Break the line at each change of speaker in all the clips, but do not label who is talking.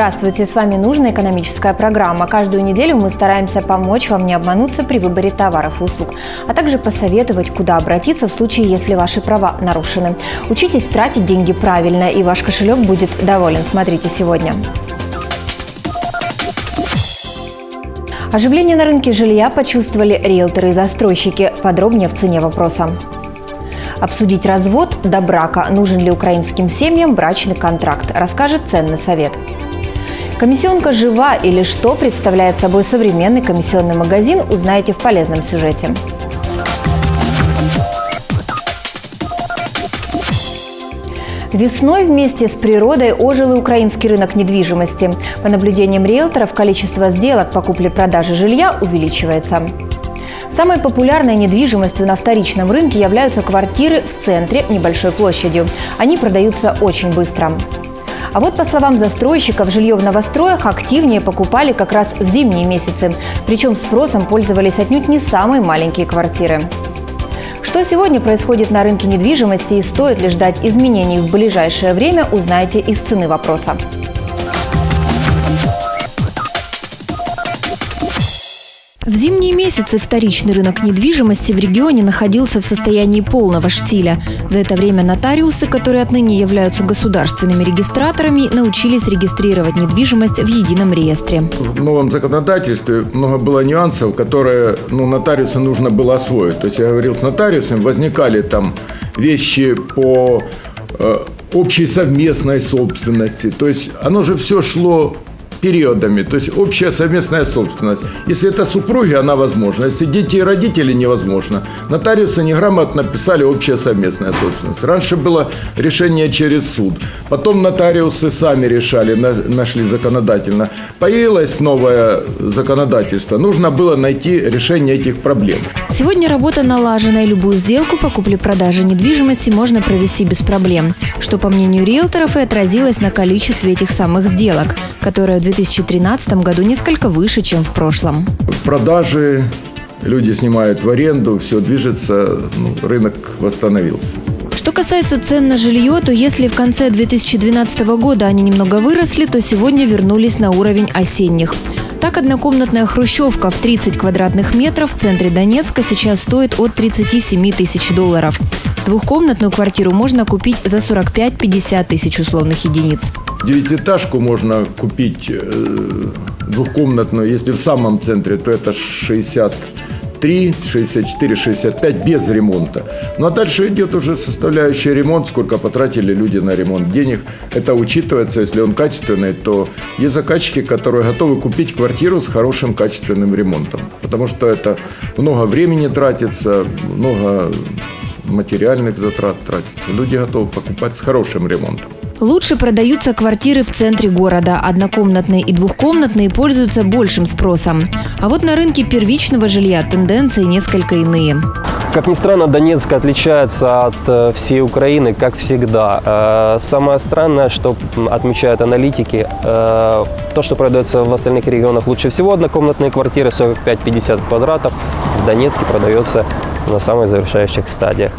Здравствуйте, с вами «Нужная экономическая программа». Каждую неделю мы стараемся помочь вам не обмануться при выборе товаров и услуг, а также посоветовать, куда обратиться в случае, если ваши права нарушены. Учитесь тратить деньги правильно, и ваш кошелек будет доволен. Смотрите сегодня. Оживление на рынке жилья почувствовали риэлторы и застройщики. Подробнее в цене вопроса. Обсудить развод до брака. Нужен ли украинским семьям брачный контракт, расскажет ценный совет. Комиссионка жива или что представляет собой современный комиссионный магазин, узнаете в полезном сюжете. Весной вместе с природой ожил и украинский рынок недвижимости. По наблюдениям риэлторов, количество сделок по купле-продаже жилья увеличивается. Самой популярной недвижимостью на вторичном рынке являются квартиры в центре небольшой площадью. Они продаются очень быстро. А вот, по словам застройщиков, жилье в новостроях активнее покупали как раз в зимние месяцы. Причем спросом пользовались отнюдь не самые маленькие квартиры. Что сегодня происходит на рынке недвижимости и стоит ли ждать изменений в ближайшее время, узнаете из цены вопроса. В зимние месяцы вторичный рынок недвижимости в регионе находился в состоянии полного штиля. За это время нотариусы, которые отныне являются государственными регистраторами, научились регистрировать недвижимость в едином реестре.
В новом законодательстве много было нюансов, которые ну, нотариусу нужно было освоить. То есть я говорил с нотариусом, возникали там вещи по э, общей совместной собственности. То есть оно же все шло периодами, то есть общая совместная собственность. Если это супруги, она возможна. Если дети и родители, невозможно. Нотариусы неграмотно писали общая совместная собственность. Раньше было решение через суд. Потом нотариусы сами решали, нашли законодательно. Появилось новое законодательство. Нужно было найти решение этих проблем.
Сегодня работа налажена, и любую сделку по купле-продаже недвижимости можно провести без проблем. Что, по мнению риэлторов, и отразилось на количестве этих самых сделок, которые в 2013 году несколько выше, чем в прошлом.
Продажи, люди снимают в аренду, все движется, ну, рынок восстановился.
Что касается цен на жилье, то если в конце 2012 года они немного выросли, то сегодня вернулись на уровень осенних. Так, однокомнатная хрущевка в 30 квадратных метров в центре Донецка сейчас стоит от 37 тысяч долларов. Двухкомнатную квартиру можно купить за 45-50 тысяч условных единиц.
Девятиэтажку можно купить э, двухкомнатную, если в самом центре, то это 63, 64, 65 без ремонта. Ну а дальше идет уже составляющая ремонт, сколько потратили люди на ремонт денег. Это учитывается, если он качественный, то есть заказчики, которые готовы купить квартиру с хорошим качественным ремонтом. Потому что это много времени тратится, много материальных затрат тратится. Люди готовы покупать с хорошим ремонтом.
Лучше продаются квартиры в центре города. Однокомнатные и двухкомнатные пользуются большим спросом. А вот на рынке первичного жилья тенденции несколько иные.
Как ни странно, Донецк отличается от э, всей Украины, как всегда. Э, самое странное, что отмечают аналитики, э, то, что продается в остальных регионах лучше всего, однокомнатные квартиры 45-50 квадратов, в Донецке продается на самых завершающих стадиях.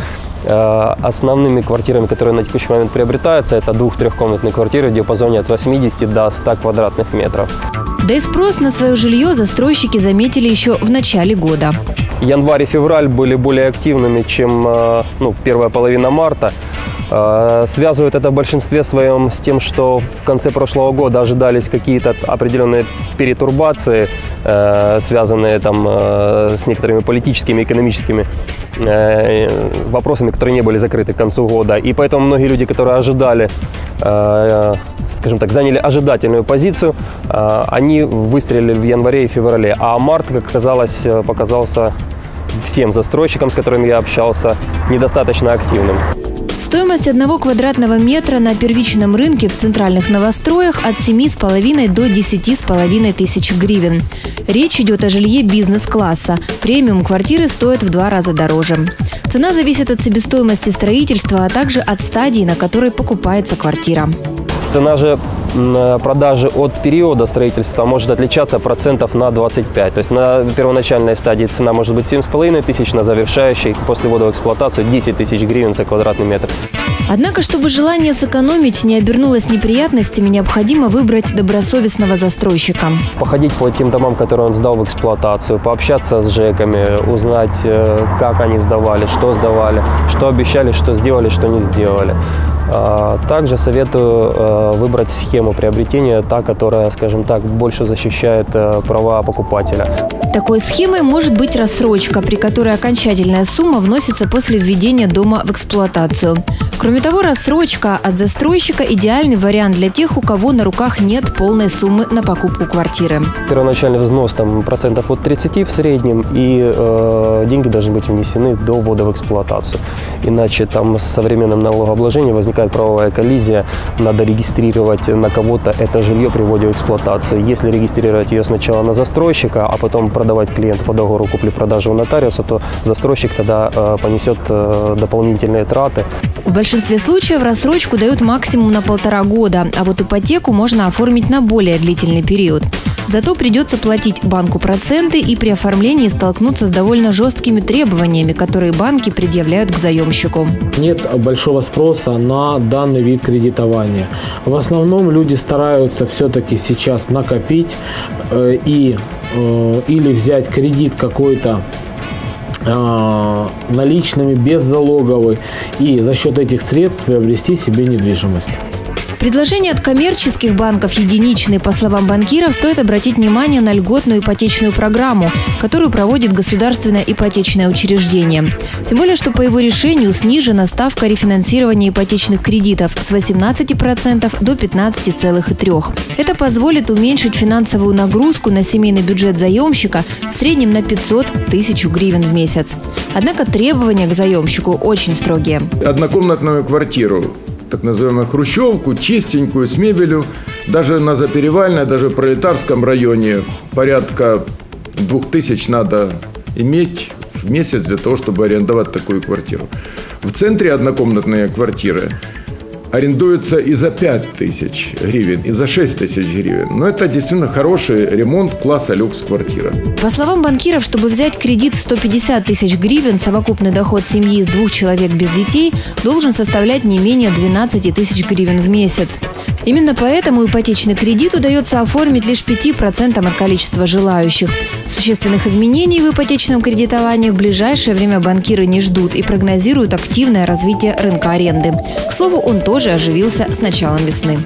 Э, основными квартирами, которые на текущий момент приобретаются, это двух-трехкомнатные квартиры в диапазоне от 80 до 100 квадратных метров.
Да и спрос на свое жилье застройщики заметили еще в начале года.
Январь и февраль были более активными, чем э, ну, первая половина марта. Э, связывают это в большинстве своем с тем, что в конце прошлого года ожидались какие-то определенные перетурбации, связанные там с некоторыми политическими, экономическими Э, вопросами, которые не были закрыты к концу года. И поэтому многие люди, которые ожидали, э, скажем так, заняли ожидательную позицию, э, они выстрелили в январе и феврале. А март, как оказалось, показался всем застройщикам, с которыми я общался, недостаточно активным.
Стоимость одного квадратного метра на первичном рынке в центральных новостроях от 7,5 до 10,5 тысяч гривен. Речь идет о жилье бизнес-класса. Премиум квартиры стоят в два раза дороже. Цена зависит от себестоимости строительства, а также от стадии, на которой покупается квартира.
Цена же продажи от периода строительства может отличаться процентов на 25. То есть на первоначальной стадии цена может быть 7,5 тысяч, на завершающей после ввода в эксплуатацию 10 тысяч гривен за квадратный метр.
Однако, чтобы желание сэкономить не обернулось неприятностями, необходимо выбрать добросовестного застройщика.
Походить по тем домам, которые он сдал в эксплуатацию, пообщаться с ЖЭКами, узнать, э, как они сдавали, что сдавали, что обещали, что сделали, что не сделали. А, Также советую э, выбрать схему приобретения, та, которая, скажем так, больше защищает э, права покупателя.
Такой схемой может быть рассрочка, при которой окончательная сумма вносится после введения дома в эксплуатацию. Кроме того, рассрочка от застройщика – идеальный вариант для тех, у кого на руках нет полной суммы на покупку квартиры.
Первоначальный взнос там, процентов от 30 в среднем, и э, деньги должны быть внесены до ввода в эксплуатацию. Иначе там с современным налогообложением возникает правовая коллизия, надо регистрировать на кого-то это жилье при вводе в эксплуатацию. Если регистрировать ее сначала на застройщика, а потом продавать клиенту по договору купли-продажи у нотариуса, то застройщик тогда э, понесет э, дополнительные траты.
В большинстве случаев рассрочку дают максимум на полтора года, а вот ипотеку можно оформить на более длительный период. Зато придется платить банку проценты и при оформлении столкнуться с довольно жесткими требованиями, которые банки предъявляют к заемщику.
Нет большого спроса на данный вид кредитования. В основном люди стараются все-таки сейчас накопить э, и э, или взять кредит какой-то э, наличными, беззалоговый, и за счет этих средств приобрести себе недвижимость.
Предложения от коммерческих банков единичные. По словам банкиров, стоит обратить внимание на льготную ипотечную программу, которую проводит государственное ипотечное учреждение. Тем более, что по его решению снижена ставка рефинансирования ипотечных кредитов с 18% до 15,3%. Это позволит уменьшить финансовую нагрузку на семейный бюджет заемщика в среднем на 500 тысяч гривен в месяц. Однако требования к заемщику очень строгие.
Однокомнатную квартиру, так называемую хрущевку, чистенькую, с мебелью, даже на Заперевальной, даже в пролетарском районе порядка двух тысяч надо иметь в месяц для того, чтобы арендовать такую квартиру. В центре однокомнатные квартиры арендуются и за 5 тысяч гривен, и за 6 тысяч гривен. Но это действительно хороший ремонт класса люкс квартира.
По словам банкиров, чтобы взять кредит в 150 тысяч гривен, совокупный доход семьи из двух человек без детей должен составлять не менее 12 тысяч гривен в месяц. Именно поэтому ипотечный кредит удается оформить лишь 5% от количества желающих. Существенных изменений в ипотечном кредитовании в ближайшее время банкиры не ждут и прогнозируют активное развитие рынка аренды. К слову, он тоже оживился с началом весны.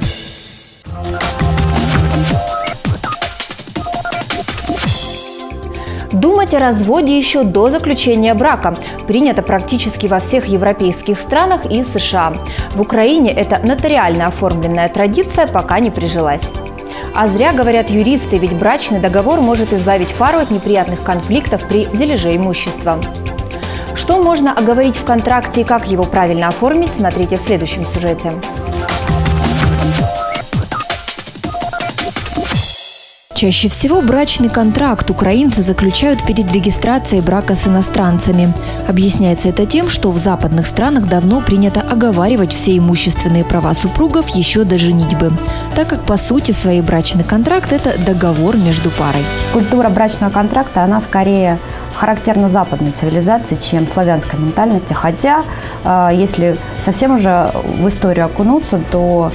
Думать о разводе еще до заключения брака принято практически во всех европейских странах и США. В Украине эта нотариально оформленная традиция пока не прижилась. А зря говорят юристы, ведь брачный договор может избавить пару от неприятных конфликтов при дележе имущества. Что можно оговорить в контракте и как его правильно оформить, смотрите в следующем сюжете. Чаще всего брачный контракт украинцы заключают перед регистрацией брака с иностранцами. Объясняется это тем, что в западных странах давно принято оговаривать все имущественные права супругов еще до женитьбы, так как по сути своей брачный контракт – это договор между парой.
Культура брачного контракта, она скорее характерна западной цивилизации, чем славянской ментальности. Хотя, э, если совсем уже в историю окунуться, то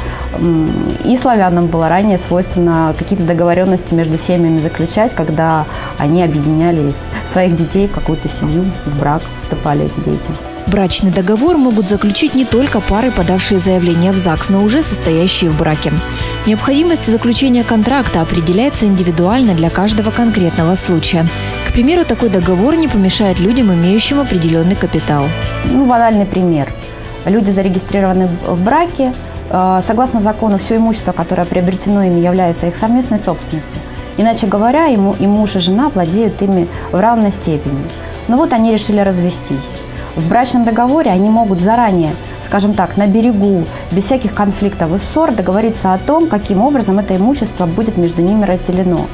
и славянам было ранее свойственно какие-то договоренности между семьями заключать, когда они объединяли своих детей в какую-то семью, в брак вступали эти дети.
Брачный договор могут заключить не только пары, подавшие заявление в ЗАГС, но уже состоящие в браке. Необходимость заключения контракта определяется индивидуально для каждого конкретного случая. К примеру, такой договор не помешает людям, имеющим определенный капитал.
Ну, банальный пример. Люди зарегистрированы в браке, согласно закону, все имущество, которое приобретено ими, является их совместной собственностью. Иначе говоря, ему и муж, и жена владеют ими в равной степени. Но вот они решили развестись. В брачном договоре они могут заранее, скажем так, на берегу, без всяких конфликтов и ссор договориться о том, каким образом это имущество будет между ними разделено.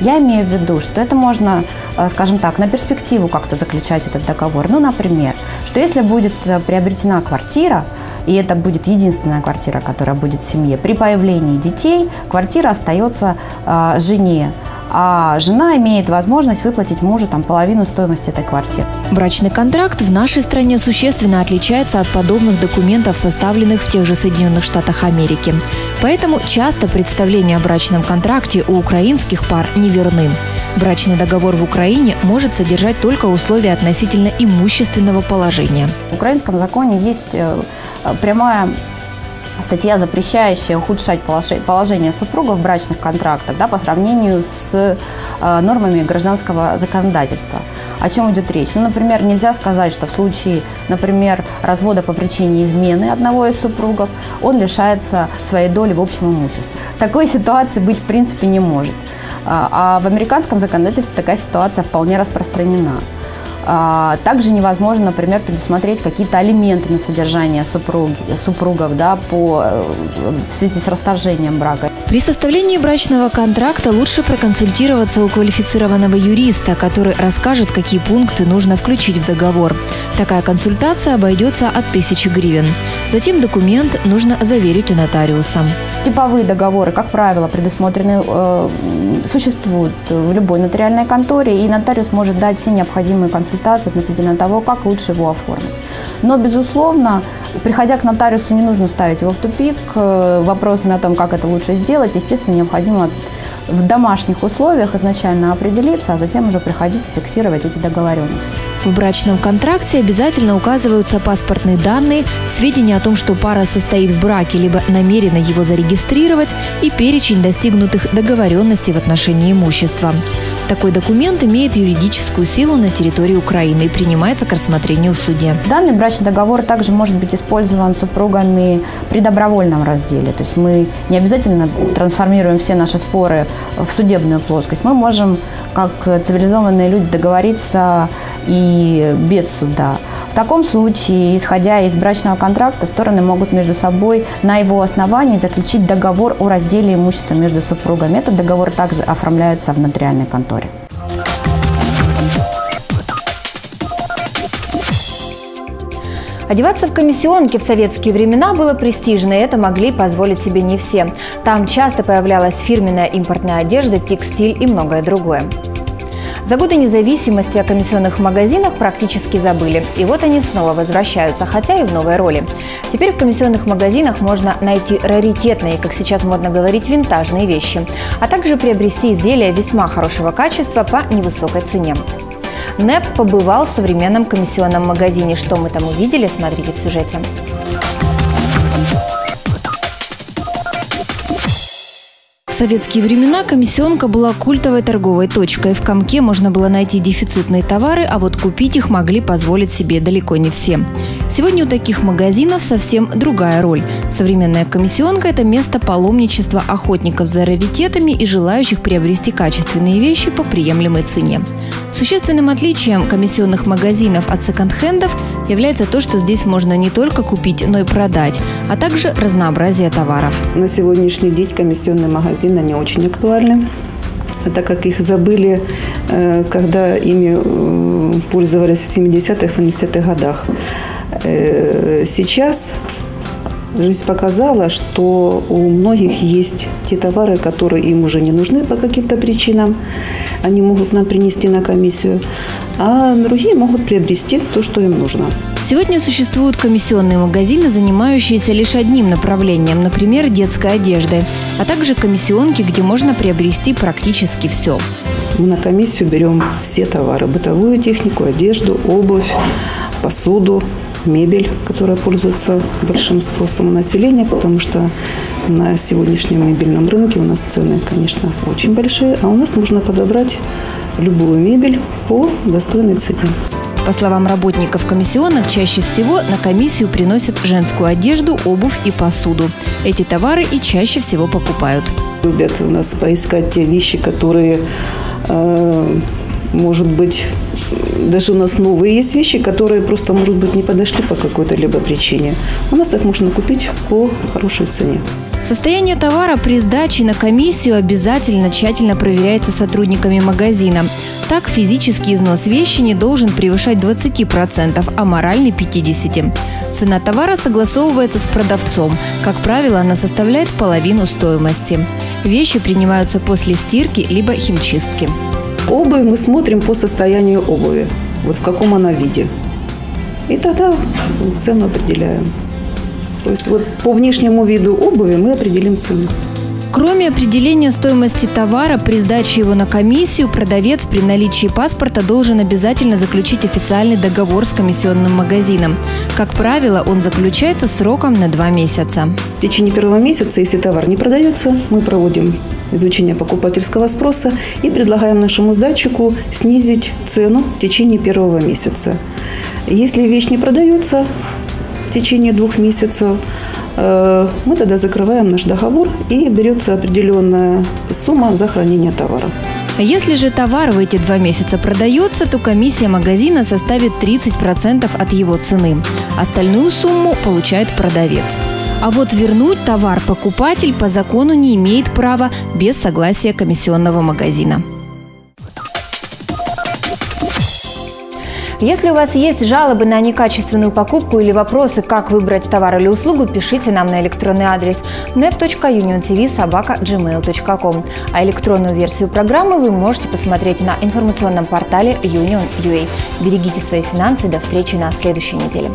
Я имею в виду, что это можно, э, скажем так, на перспективу как-то заключать этот договор. Ну, например, что если будет э, приобретена квартира, и это будет единственная квартира, которая будет в семье, при появлении детей квартира остается э, жене, а жена имеет возможность выплатить мужу там, половину стоимости этой квартиры.
Брачный контракт в нашей стране существенно отличается от подобных документов, составленных в тех же Соединенных Штатах Америки. Поэтому часто представления о брачном контракте у украинских пар неверны. Брачный договор в Украине может содержать только условия относительно имущественного положения.
В украинском законе есть э, прямая статья, запрещающая ухудшать положение супруга в брачных контрактах да, по сравнению с э, нормами гражданского законодательства. О чем идет речь? Ну, например, нельзя сказать, что в случае, например, развода по причине измены одного из супругов, он лишается своей доли в общем имуществе. Такой ситуации быть в принципе не может. А, а в американском законодательстве такая ситуация вполне распространена. А, также невозможно, например, предусмотреть какие-то алименты на содержание супруги, супругов да, по, э, в связи с расторжением брака.
При составлении брачного контракта лучше проконсультироваться у квалифицированного юриста, который расскажет, какие пункты нужно включить в договор. Такая консультация обойдется от 1000 гривен. Затем документ нужно заверить у нотариуса.
Типовые договоры, как правило, предусмотрены, э, существуют в любой нотариальной конторе, и нотариус может дать все необходимые консультации относительно того, как лучше его оформить. Но, безусловно, приходя к нотариусу, не нужно ставить его в тупик э, вопросами о том, как это лучше сделать. Естественно, необходимо в домашних условиях изначально определиться, а затем уже приходить и фиксировать эти договоренности.
В брачном контракте обязательно указываются паспортные данные, сведения о том, что пара состоит в браке, либо намерена его зарегистрировать, и перечень достигнутых договоренностей в отношении имущества. Такой документ имеет юридическую силу на территории Украины и принимается к рассмотрению в суде.
Данный брачный договор также может быть использован супругами при добровольном разделе. То есть мы не обязательно трансформируем все наши споры в судебную плоскость. Мы можем, как цивилизованные люди, договориться и без суда. В таком случае, исходя из брачного контракта, стороны могут между собой на его основании заключить договор о разделе имущества между супругами. Этот договор также оформляется в нотариальной конторе.
Одеваться в комиссионки в советские времена было престижно, и это могли позволить себе не все. Там часто появлялась фирменная импортная одежда, текстиль и многое другое. За годы независимости о комиссионных магазинах практически забыли. И вот они снова возвращаются, хотя и в новой роли. Теперь в комиссионных магазинах можно найти раритетные, как сейчас модно говорить, винтажные вещи, а также приобрести изделия весьма хорошего качества по невысокой цене. НЭП побывал в современном комиссионном магазине. Что мы там увидели, смотрите в сюжете. Советские времена комиссионка была культовой торговой точкой. В комке можно было найти дефицитные товары, а вот купить их могли позволить себе далеко не все. Сегодня у таких магазинов совсем другая роль. Современная комиссионка – это место паломничества охотников за раритетами и желающих приобрести качественные вещи по приемлемой цене. Существенным отличием комиссионных магазинов от секонд-хендов является то, что здесь можно не только купить, но и продать, а также разнообразие товаров.
На сегодняшний день комиссионные магазины не очень актуальны так как их забыли, э, когда ими э, пользовались в 70-х, 80-х годах. Э, сейчас Жизнь показала, что у многих есть те товары, которые им уже не нужны по каким-то причинам. Они могут нам принести на комиссию, а другие могут приобрести то, что им нужно.
Сегодня существуют комиссионные магазины, занимающиеся лишь одним направлением, например, детской одеждой, а также комиссионки, где можно приобрести практически все.
Мы на комиссию берем все товары – бытовую технику, одежду, обувь, посуду, мебель, которая пользуется большим спросом у населения, потому что на сегодняшнем мебельном рынке у нас цены, конечно, очень большие, а у нас можно подобрать любую мебель по достойной цене.
По словам работников комиссионок, чаще всего на комиссию приносят женскую одежду, обувь и посуду. Эти товары и чаще всего покупают.
Любят у нас поискать те вещи, которые, э, может быть, даже у нас новые есть вещи, которые просто, может быть, не подошли по какой-то либо причине. У нас их можно купить по хорошей цене.
Состояние товара при сдаче на комиссию обязательно тщательно проверяется сотрудниками магазина. Так, физический износ вещи не должен превышать 20%, а моральный – 50%. Цена товара согласовывается с продавцом. Как правило, она составляет половину стоимости. Вещи принимаются после стирки либо химчистки.
Обувь мы смотрим по состоянию обуви. вот в каком она виде. И тогда цену определяем. То есть вот по внешнему виду обуви мы определим цену.
Кроме определения стоимости товара, при сдаче его на комиссию продавец при наличии паспорта должен обязательно заключить официальный договор с комиссионным магазином. Как правило, он заключается сроком на два месяца.
В течение первого месяца, если товар не продается, мы проводим изучение покупательского спроса и предлагаем нашему сдатчику снизить цену в течение первого месяца. Если вещь не продается в течение двух месяцев, э, мы тогда закрываем наш договор и берется определенная сумма за хранение товара.
Если же товар в эти два месяца продается, то комиссия магазина составит 30% от его цены. Остальную сумму получает продавец. А вот вернуть товар покупатель по закону не имеет права без согласия комиссионного магазина. Если у вас есть жалобы на некачественную покупку или вопросы, как выбрать товар или услугу, пишите нам на электронный адрес nep.uniontv.gmail.com. А электронную версию программы вы можете посмотреть на информационном портале Union.ua. Берегите свои финансы. До встречи на следующей неделе.